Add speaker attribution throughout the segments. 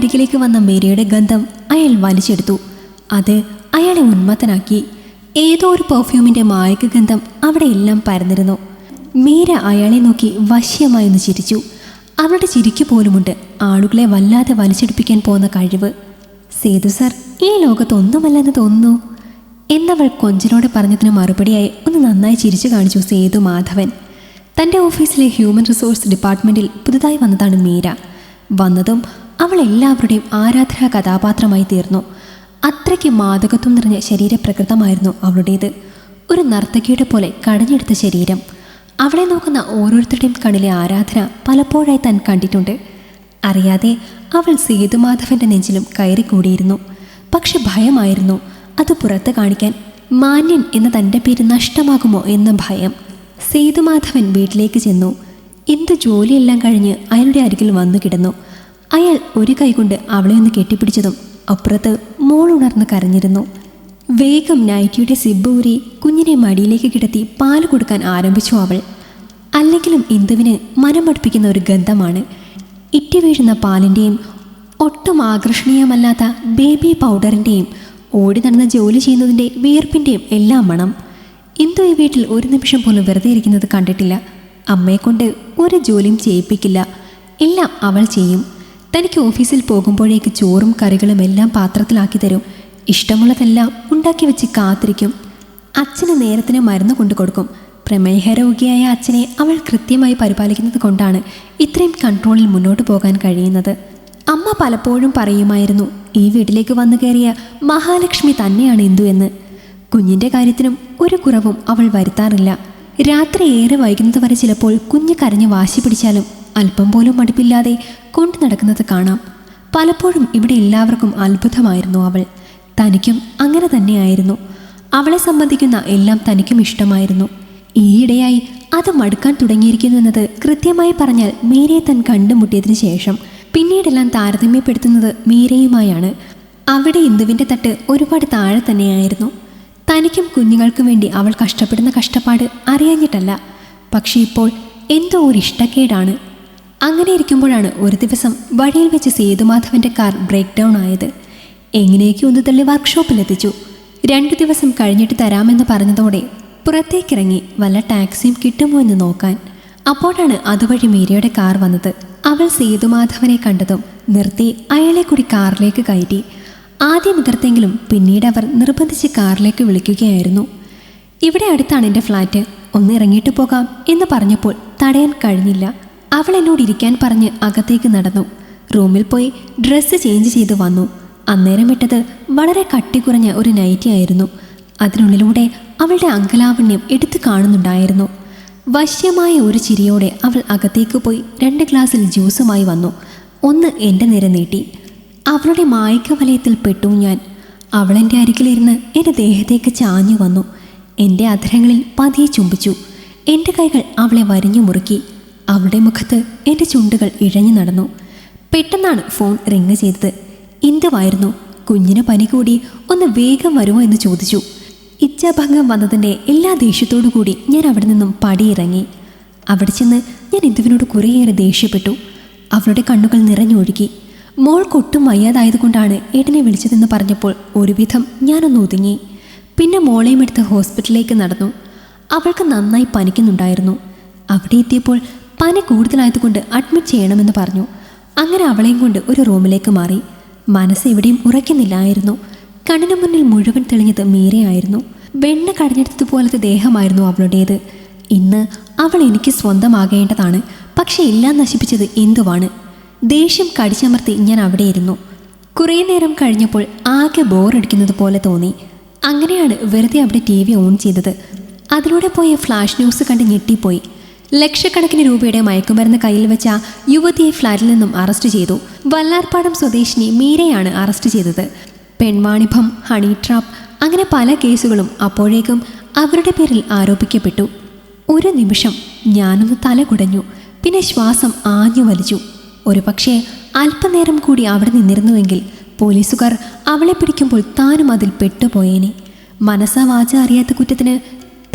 Speaker 1: അരികിലേക്ക് വന്ന മേരിയുടെ ഗന്ധം അയാൾ വലിച്ചെടുത്തു. അത് അയാളെ ഉന്മത്തനാക്കി. ഏതോ ഒരു പെർഫ്യൂമിന്റെ മായക ഗന്ധം അവിടെ എല്ലാം പരന്നിരുന്നു. മീര അയാളെ നോക്കി വശ്യമായി ഒന്ന് ചിരിച്ചു. അവളുടെ ചിരിക്ക് പോലുമുണ്ട് ആളുകളെ വല്ലാതെ വലിച്ചെടുപ്പിക്കാൻ പോകുന്ന കഴിവ്. സേതു സർ ഈ ലോകത്തൊന്നുമല്ലെന്ന് തോന്നുന്നു. എന്നവൾ കൊഞ്ചനോട് പറഞ്ഞതിന് മറുപടിയായി ഒന്ന് നന്നായി ചിരിച്ചു കാണിച്ചു സേതു മാധവൻ. തന്റെ ഓഫീസിലെ ഹ്യൂമൻ റിസോഴ്സ് ഡിപ്പാർട്ട്മെന്റിൽ പുതുതായി വന്നതാണ് മീര. വന്നതും അവൾ എല്ലാവരുടെയും ആരാധനാ കഥാപാത്രമായി തീർന്നു. അത്രയ്ക്ക് മാതകത്വം നിറഞ്ഞ ശരീരപ്രകൃതമായിരുന്നു അവളുടേത്. ഒരു നർത്തകിയുടെ പോലെ കടഞ്ഞെടുത്ത ശരീരം. അവളെ നോക്കുന്ന ഓരോരുത്തരുടെയും കണ്ണിലെ ആരാധന പലപ്പോഴായി താൻ കണ്ടിട്ടുണ്ട്. അറിയാതെ അവൾ സേതുമാധവന്റെ നെഞ്ചിലും കയറിക്കൂടിയിരുന്നു. പക്ഷെ ഭയമായിരുന്നു. അത് പുറത്ത് കാണിക്കാൻ മാന്യൻ എന്ന തന്റെ പേര് നഷ്ടമാകുമോ എന്ന ഭയം. സേതുമാധവൻ വീട്ടിലേക്ക് ചെന്നു. എന്ത് ജോലിയെല്ലാം കഴിഞ്ഞ് അയാളുടെ അരികിൽ വന്നു കിടന്നു. അയാൾ ഒരു കൈകൊണ്ട് അവളെ ഒന്ന് കെട്ടിപ്പിടിച്ചതും അപ്പുറത്ത് മോൾ ഉണർന്ന് കരഞ്ഞിരുന്നു. വേഗം നൈറ്റിയുടെ സിബ് ഊരി കുഞ്ഞിനെ മടിയിലേക്ക് കിടത്തി പാൽ കൊടുക്കാൻ ആരംഭിച്ചു അവൾ. അല്ലെങ്കിലും ഇന്ദുവിന് മനം പഠിപ്പിക്കുന്ന ഒരു ഗന്ധമാണ്. ഇറ്റി വീഴുന്ന പാലിന്റെയും ഒട്ടും ആകർഷണീയമല്ലാത്ത ബേബി പൗഡറിന്റെയും ഓടി നടന്ന് ജോലി ചെയ്യുന്നതിന്റെ വിയർപ്പിന്റെയും എല്ലാം മണം. ഇന്ദു ഈ വീട്ടിൽ ഒരു നിമിഷം പോലും വെറുതെ ഇരിക്കുന്നത് കണ്ടിട്ടില്ല. അമ്മയെക്കൊണ്ട് ഒരു ജോലിയും ചെയ്യിപ്പിക്കില്ല. എല്ലാം അവൾ ചെയ്യും. തനിക്ക് ഓഫീസിൽ പോകുമ്പോഴേക്ക് ചോറും കറികളും എല്ലാം പാത്രത്തിലാക്കി തരും. ഇഷ്ടമുള്ളതെല്ലാം ഉണ്ടാക്കി വെച്ച് കാത്തിരിക്കും. അച്ഛന് നേരത്തിന് മരുന്ന് കൊണ്ടു കൊടുക്കും. പ്രമേഹ രോഗിയായ അച്ഛനെ അവൾ കൃത്യമായി പരിപാലിക്കുന്നത് കൊണ്ടാണ് ഇത്രയും കൺട്രോളിൽ മുന്നോട്ട് പോകാൻ കഴിയുന്നത്. അമ്മ പലപ്പോഴും പറയുമായിരുന്നു ഈ വീട്ടിലേക്ക് വന്നു കയറിയ മഹാലക്ഷ്മി തന്നെയാണ് ഇന്ദു എന്ന്. കുഞ്ഞിന്റെ കാര്യത്തിനും ഒരു കുറവും അവൾ വരുത്താറില്ല. രാത്രി ഏറെ വൈകുന്നത് വരെ ചിലപ്പോൾ കുഞ്ഞ് കരഞ്ഞ് വാശി പിടിച്ചാലും അല്പം പോലും മടുപ്പില്ലാതെ കൊണ്ടു നടക്കുന്നത് കാണാം. പലപ്പോഴും ഇവിടെ എല്ലാവർക്കും അത്ഭുതമായിരുന്നു അവൾ. തനിക്കും അങ്ങനെ തന്നെയായിരുന്നു. അവളെ സംബന്ധിക്കുന്ന എല്ലാം തനിക്കും ഇഷ്ടമായിരുന്നു. ഈയിടെയായി അത് മടുക്കാൻ തുടങ്ങിയിരിക്കുന്നുവെന്നത് കൃത്യമായി പറഞ്ഞാൽ മീരയെ താൻ കണ്ടുമുട്ടിയതിനു ശേഷം പിന്നീടെല്ലാം താരതമ്യപ്പെടുത്തുന്നത് മീരയുമായാണ്. അവിടെ ഇന്ദുവിന്റെ തട്ട് ഒരുപാട് താഴെ തന്നെയായിരുന്നു. തനിക്കും കുഞ്ഞുങ്ങൾക്കും വേണ്ടി അവൾ കഷ്ടപ്പെടുന്ന കഷ്ടപ്പാട് അറിയാഞ്ഞിട്ടല്ല. പക്ഷേ ഇപ്പോൾ എന്തോ ഒരു ഇഷ്ടക്കേടാണ് അങ്ങനെ ഇരിക്കുമ്പോഴാണ് ഒരു ദിവസം വഴിയിൽ വെച്ച് സേതുമാധവന്റെ കാർ ബ്രേക്ക് ഡൗൺ ആയത്. എങ്ങനെയൊക്കെ ഒന്ന് തള്ളി വർക്ക്ഷോപ്പിലെത്തിച്ചു രണ്ടു ദിവസം കഴിഞ്ഞിട്ട് തരാമെന്ന് പറഞ്ഞതോടെ പുറത്തേക്കിറങ്ങി വല്ല ടാക്സിയും കിട്ടുമോ എന്ന് നോക്കാൻ. അപ്പോഴാണ് അതുവഴി മീരയുടെ കാർ വന്നത്. അവൾ സേതുമാധവനെ കണ്ടതും നിർത്തി അയാളെ കൂടി കാറിലേക്ക് കയറ്റി. ആദ്യം എതിർത്തെങ്കിലും പിന്നീട് അവർ നിർബന്ധിച്ച് കാറിലേക്ക് വിളിക്കുകയായിരുന്നു. ഇവിടെ അടുത്താണ് എന്റെ ഫ്ലാറ്റ്. ഒന്ന് ഇറങ്ങിയിട്ട് പോകാം എന്ന് പറഞ്ഞപ്പോൾ തടയാൻ കഴിഞ്ഞില്ല. അവൾ എന്നോട് ഇരിക്കാൻ പറഞ്ഞ് അകത്തേക്ക് നടന്നു. റൂമിൽ പോയി ഡ്രസ്സ് ചേഞ്ച് ചെയ്ത് വന്നു. അന്നേരം ഇട്ടത് വളരെ കട്ടി കുറഞ്ഞ ഒരു നൈറ്റി ആയിരുന്നു. അതിനുള്ളിലൂടെ അവളുടെ അങ്കലാവണ്യം എടുത്തു കാണുന്നുണ്ടായിരുന്നു. വശ്യമായ ഒരു ചിരിയോടെ അവൾ അകത്തേക്ക് പോയി രണ്ട് ഗ്ലാസ്സിൽ ജ്യൂസുമായി വന്നു. ഒന്ന് എന്റെ നേരെ നീട്ടി. അവളുടെ മായക്ക വലയത്തിൽ പെട്ടു ഞാൻ. അവളെന്റെ അരികിലിരുന്ന് എന്റെ ദേഹത്തേക്ക് ചാഞ്ഞു വന്നു. എന്റെ അധരങ്ങളിൽ പതിയെ ചുംബിച്ചു. എന്റെ കൈകൾ അവളെ വരിഞ്ഞു മുറുക്കി. അവളുടെ മുഖത്ത് എന്റെ ചുണ്ടുകൾ ഇഴഞ്ഞു നടന്നു. പെട്ടെന്നാണ് ഫോൺ റിങ് ചെയ്തത്. ഇന്ദുവായിരുന്നു കുഞ്ഞിന് പനി കൂടി ഒന്ന് വേഗം വരുമോ എന്ന് ചോദിച്ചു. ഇച്ഛാഭംഗം വന്നതിന്റെ എല്ലാ ദേഷ്യത്തോടു കൂടി ഞാൻ അവിടെ നിന്നും പടിയിറങ്ങി. അവിടെ ചെന്ന് ഞാൻ ഇന്ദുവിനോട് കുറേയേറെ ദേഷ്യപ്പെട്ടു. അവളുടെ കണ്ണുകൾ നിറഞ്ഞൊഴുകി. മോൾക്കൊട്ടും വയ്യാതായതുകൊണ്ടാണ് ഏട്ടനെ വിളിച്ചതെന്ന് പറഞ്ഞപ്പോൾ ഒരുവിധം ഞാനൊന്ന് ഒതുങ്ങി. പിന്നെ മോളെയും എടുത്ത് ഹോസ്പിറ്റലിലേക്ക് നടന്നു. അവൾക്ക് നന്നായി പനിക്കുന്നുണ്ടായിരുന്നു. അവിടെ എത്തിയപ്പോൾ പനി കൂടുതലായതുകൊണ്ട് അഡ്മിറ്റ് ചെയ്യണമെന്ന് പറഞ്ഞു. അങ്ങനെ അവളെയും കൊണ്ട് ഒരു റൂമിലേക്ക് മാറി. മനസ്സ് എവിടെയും ഉറയ്ക്കുന്നില്ലായിരുന്നു. കണ്ണിനു മുന്നിൽ മുഴുവൻ തെളിഞ്ഞത് മീരയായിരുന്നു. വെണ്ണ കടഞ്ഞെടുത്തതുപോലത്തെ ദേഹമായിരുന്നു അവളുടേത്. ഇന്ന് അവൾ എനിക്ക് സ്വന്തമാകേണ്ടതാണ്. പക്ഷേ എല്ലാം നശിപ്പിച്ചത് എന്തുവാണ്? ദേഷ്യം കടിച്ചമർത്തി ഞാൻ അവിടെയിരുന്നു. കുറേ നേരം കഴിഞ്ഞപ്പോൾ ആകെ ബോറടിക്കുന്നത് പോലെ തോന്നി. അങ്ങനെയാണ് വെറുതെ അവിടെ ടി വി ഓൺ ചെയ്തത്. അതിലൂടെ പോയ ഫ്ലാഷ് ന്യൂസ് കണ്ട് ഞെട്ടിപ്പോയി. ലക്ഷക്കണക്കിന് രൂപയുടെ മയക്കുമരുന്ന് കയ്യിൽ വെച്ച യുവതിയെ ഫ്ളാറ്റിൽ നിന്നും അറസ്റ്റ് ചെയ്തു. വല്ലാർപ്പാടം സ്വദേശിനി മീരയാണ് അറസ്റ്റ് ചെയ്തത്. പെൺവാണിഭം ഹണി ട്രാപ്പ് അങ്ങനെ പല കേസുകളും അപ്പോഴേക്കും അവരുടെ പേരിൽ ആരോപിക്കപ്പെട്ടു. ഒരു നിമിഷം ഞാനൊന്ന് തല കുടഞ്ഞു പിന്നെ ശ്വാസം ആഞ്ഞു വലിച്ചു. ഒരു പക്ഷേ അല്പനേരം കൂടി അവിടെ നിന്നിരുന്നുവെങ്കിൽ പോലീസുകാർ അവളെ പിടിക്കുമ്പോൾ താനും അതിൽ പെട്ടുപോയേനെ. മനസ്സാ വാച അറിയാത്ത കുറ്റത്തിന്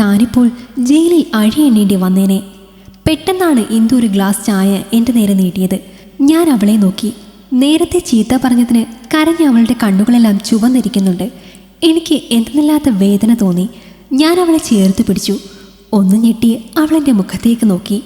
Speaker 1: താനിപ്പോൾ ജയിലിൽ അഴിയെണ്ണേണ്ടി വന്നേനെ. പെട്ടെന്നാണ് ഇന്ദു ഒരു ഗ്ലാസ് ചായ എന്റെ നേരെ നീട്ടിയത്. ഞാൻ അവളെ നോക്കി. നേരത്തെ ചീത്ത പറഞ്ഞതിന് കരഞ്ഞ അവളുടെ കണ്ണുകളെല്ലാം ചുവന്നിരിക്കുന്നുണ്ട്. എനിക്ക് എന്തെന്നില്ലാത്ത വേദന തോന്നി. ഞാൻ അവളെ ചേർത്ത് പിടിച്ചു. ഒന്ന് ഞെട്ടി അവളെന്റെ മുഖത്തേക്ക് നോക്കി.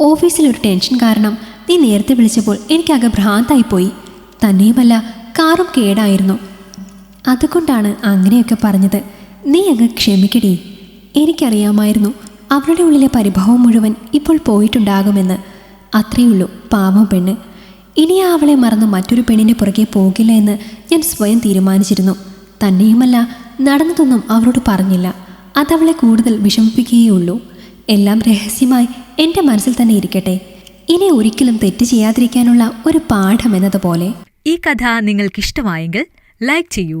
Speaker 1: ഓഫീസിലൊരു ടെൻഷൻ കാരണം നീ നേരത്തെ വിളിച്ചപ്പോൾ എനിക്കകെ ഭ്രാന്തായിപ്പോയി. തന്നെയുമല്ല കാറും കേടായിരുന്നു. അതുകൊണ്ടാണ് അങ്ങനെയൊക്കെ പറഞ്ഞത്. നീ അങ്ങ് ക്ഷമിക്കടി. എനിക്കറിയാമായിരുന്നു. അവളുടെ ഉള്ളിലെ പരിഭവം മുഴുവൻ ഇപ്പോൾ പോയിട്ടുണ്ടാകുമെന്ന് അത്രയുള്ളൂ പാവം പെണ്ണ്. ഇനി അവളെ മറന്ന് മറ്റൊരു പെണ്ണിന് പുറകെ പോകില്ല എന്ന് ഞാൻ സ്വയം തീരുമാനിച്ചിരുന്നു. തന്നെയുമല്ല നടന്നതൊന്നും അവരോട് പറഞ്ഞില്ല. അതവളെ കൂടുതൽ വിഷമിപ്പിക്കുകയുള്ളൂ എല്ലാം രഹസ്യമായി എന്റെ മനസ്സിൽ തന്നെ ഇരിക്കട്ടെ. ഇനി ഒരിക്കലും തെറ്റ് ചെയ്യാതിരിക്കാനുള്ള ഒരു പാഠം എന്നതുപോലെ.
Speaker 2: ഈ കഥ നിങ്ങൾക്കിഷ്ടമായെങ്കിൽ ലൈക്ക് ചെയ്യൂ.